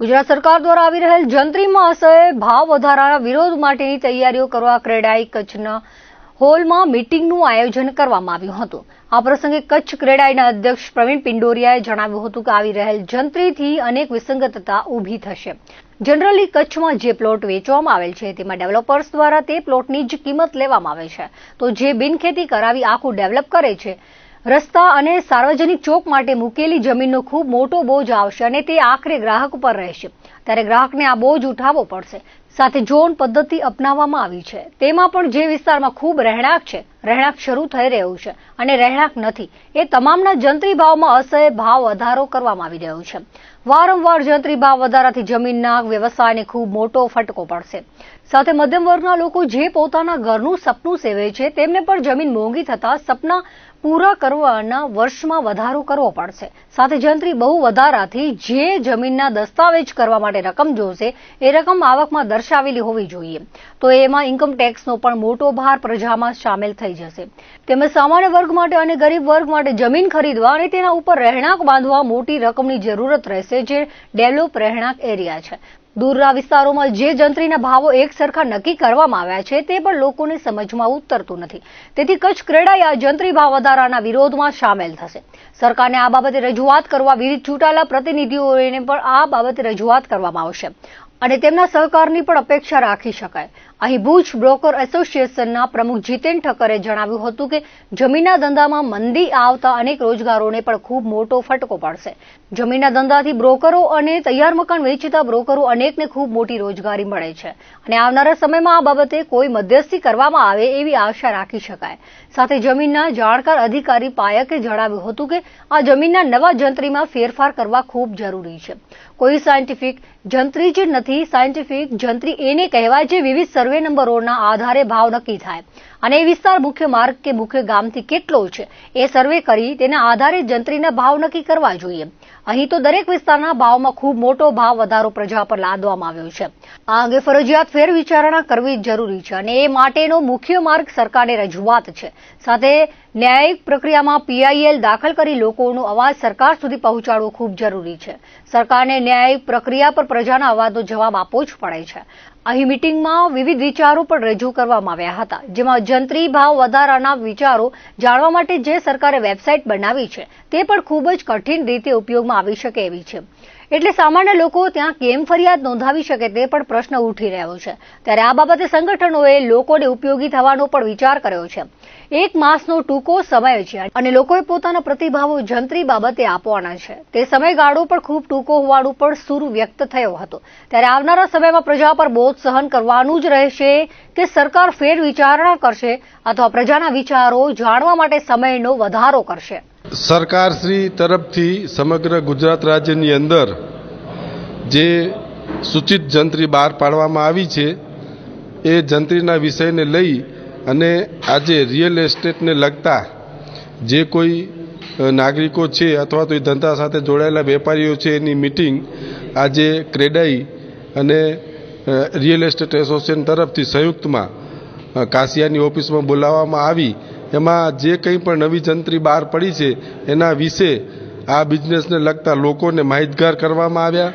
ગુજરાત સરકાર દ્વારા આવી રહેલ જંત્રીમાં અસહ્ય ભાવ વધારાના વિરોધ માટેની તૈયારીઓ કરવા ક્રેડાઈ કચ્છના હોલમાં મીટિંગનું આયોજન કરવામાં આવ્યું હતું. આ પ્રસંગે કચ્છ ક્રેડાઈના અધ્યક્ષ પ્રવીણ પિંડોરિયાએ જણાવ્યું હતું કે આવી રહેલ જંત્રીથી અનેક વિસંગતતા ઊભી થશે. જનરલી કચ્છમાં જે પ્લોટ વેચવામાં આવેલ છે, તેમાં ડેવલપર્સ દ્વારા તે પ્લોટની જ કિંમત લેવામાં આવે છે. તો જે બિનખેતી કરાવી આખું ડેવલપ કરે છે રસ્તા અને સાર્વજનિક ચોક માટે મૂકેલી જમીનનો ખૂબ મોટો બોજ આવશે અને તે આખરે ગ્રાહક ઉપર રહેશે. ત્યારે ગ્રાહકને આ બોજ ઉઠાવવો પડશે. સાથે ઝોન પદ્ધતિ અપનાવવામાં આવી છે. તેમાં પણ જે વિસ્તારમાં ખૂબ રહેણાંક છે, રહેણાંક શરૂ થઈ રહ્યું છે અને રહેણાંક નથી, એ તમામના જંત્રી ભાવમાં અસહ્ય ભાવ વધારો કરવામાં આવી રહ્યો છે. વારંવાર જંત્રી ભાવ વધારાથી જમીનના વ્યવસાયને ખૂબ મોટો ફટકો પડશે. સાથે મધ્યમ વર્ગના લોકો જે પોતાના ઘરનું સપનું સેવે છે, તેમને પણ જમીન મોંઘી થતા સપના પૂરા કરવાના વર્ષમાં વધારો કરવો પડશે. સાથે જંત્રી બહુ વધારાથી જે જમીનના દસ્તાવેજ કરવા માટે રકમ જોશે, એ રકમ આવકમાં દર્શાવેલી હોવી જોઈએ. તો એમાં ઇન્કમ ટેક્સનો પણ મોટો ભાર પ્રજામાં સામેલ થઈ જશે. તેમજ સામાન્ય વર્ગ માટે અને ગરીબ વર્ગ માટે જમીન ખરીદવા અને તેના ઉપર રહેણાંક બાંધવા મોટી રકમની જરૂરત રહેશે, જે ડેવલપ રહેણાંક એરિયા છે. દૂરના વિસ્તારોમાં જે જંત્રીના ભાવો એક સરખા નક્કી કરવામાં આવ્યા છે, તે પણ લોકોને સમજમાં ઉતરતું નથી. તેથી કચ્છ ક્રેડાઈ આ જંત્રી ભાવ વધારાના વિરોધમાં સામેલ થશે. સરકારને આ બાબતે રજૂઆત કરવા વિવિધ ચૂંટાયેલા પ્રતિનિધિઓને પણ આ બાબતે રજૂઆત કરવામાં આવશે. અને તેમના સહકારની પણ અપેક્ષા રાખી શકાય. અહીં ભુજ બ્રોકર એસોસિએશનના પ્રમુખ જીતેન ઠક્કરે જણાવ્યું હતું કે જમીનના ધંધામાં મંદી આવતા અનેક રોજગારોને પણ ખૂબ મોટો ફટકો પડશે. જમીનના ધંધાથી બ્રોકરો અને તૈયાર મકાન વેચતા બ્રોકરો અનેકને ખૂબ મોટી રોજગારી મળે છે. અને આવનારા સમયમાં આ બાબતે કોઈ મધ્યસ્થી કરવામાં આવે એવી આશા રાખી શકાય. સાથે જમીનના જાણકાર અધિકારી પાયકે જણાવ્યું હતું કે આ જમીનના નવા જંત્રીમાં ફેરફાર કરવા ખૂબ જરૂરી છે. કોઈ સાયન્ટિફિક જંત્રી જ નથી. સાયન્ટિફિક જંત્રી એને કહેવાય જે વિવિધ સર્વે નંબરોના આધારે ભાવ નક્કી થાય. અને એ વિસ્તાર મુખ્ય માર્ગ કે મુખ્ય ગામથી કેટલો છે? એ સર્વે કરી તેના આધારે જંત્રીના ભાવ નક્કી કરવા જોઈએ. અહીં તો દરેક વિસ્તારના ભાવમાં ખૂબ મોટો ભાવ વધારો પ્રજા પર લાદવામાં આવ્યો છે. આ અંગે ફરજિયાત ફેર વિચારણા કરવી જરૂરી છે અને એ માટેનો મુખ્ય માર્ગ સરકારને રજૂઆત છે. સાથે ન્યાયિક પ્રક્રિયામાં પીઆઈએલ દાખલ કરી લોકોનો અવાજ સરકાર સુધી પહોંચાડવો ખૂબ જરૂરી છે. સરકારને ન્યાયિક પ્રક્રિયા પર પ્રજાના અવાજનો જવાબ આપવો જ પડે છે. અહીં મિટિંગમાં વિવિધ વિચારો પણ રજૂ કરવામાં આવ્યા હતા, જેમાં જંત્રી ભાવ વધારાના વિચારો જાણવા માટે જે સરકારે વેબસાઇટ બનાવી છે, તે પણ ખૂબ જ કઠિન રીતે ઉપયોગમાં આવી શકે એવી છે. એટલે સામાન્ય લોકો ત્યાં કેમ ફરિયાદ નોંધાવી શકે તે પણ પ્રશ્ન ઉઠી રહ્યો છે. ત્યારે આ બાબતે સંગઠનોએ લોકોને ઉપયોગી થવાનો પણ વિચાર કર્યો છે. એક માસનો ટૂંકો સમય છે અને લોકોએ પોતાના પ્રતિભાવો જંત્રી બાબતે આપવાના છે. તે સમયગાળો પણ ખૂબ ટૂંકો હોવાનું પણ સૂર વ્યક્ત થયો હતો. ત્યારે આવનારા સમયમાં પ્રજા પર બોધ સહન કરવાનું જ રહેશે કે સરકાર ફેર વિચારણા કરશે અથવા પ્રજાના વિચારો જાણવા માટે સમયનો વધારો કરશે. સરકારશ્રી તરફથી સમગ્ર ગુજરાત રાજ્યની અંદર જે સૂચિત જંત્રી બહાર પાડવામાં આવી છે, એ જંત્રીના વિષયને લઈ અને આજે રિયલ એસ્ટેટને લગતા જે કોઈ નાગરિકો છે અથવા તો એ ધંધા સાથે જોડાયેલા વેપારીઓ છે એની મિટિંગ આજે ક્રેડાઈ અને રિયલ એસ્ટેટ એસોસિએશન તરફથી સંયુક્તમાં કાશિયાની ઓફિસમાં બોલાવવામાં આવી એમાં જે કંઈ પણ નવી જંત્રી બહાર પડી છે, એના વિશે આ બિઝનેસને લગતા લોકોને માહિતગાર કરવામાં આવ્યા.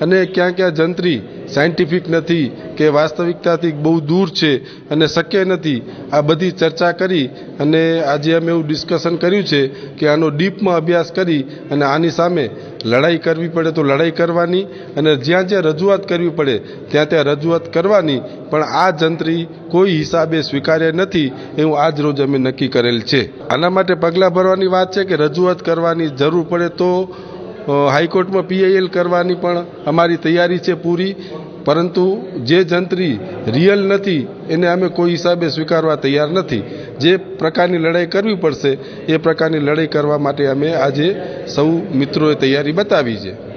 અને ક્યાં ક્યાં જંત્રી સાયન્ટિફિક નથી કે વાસ્તવિકતાથી બહુ દૂર છે અને શક્ય નથી. આ બધી ચર્ચા કરી અને આજે અમે એવું ડિસ્કશન કર્યું છે કે આનો ડીપમાં અભ્યાસ કરી અને આની સામે લડાઈ કરવી પડે તો લડાઈ કરવાની અને જ્યાં જ્યાં રજૂઆત કરવી પડે ત્યાં ત્યાં રજૂઆત કરવાની. પણ આ જંત્રી કોઈ હિસાબે સ્વીકાર્ય નથી એવું આજ રોજ અમે નક્કી કરેલ છે. આના માટે પગલાં ભરવાની વાત છે કે રજૂઆત કરવાની જરૂર પડે તો હાઈકોર્ટમાં પીઆઈએલ કરવાની પણ અમારી તૈયારી છે પૂરી. પરંતુ જે જંત્રી રિયલ નથી, એને અમે કોઈ હિસાબે સ્વીકારવા તૈયાર નથી. જે પ્રકારની લડાઈ કરવી પડશે, એ પ્રકારની લડાઈ કરવા માટે અમે આજે સૌ મિત્રોએ તૈયારી બતાવી છે.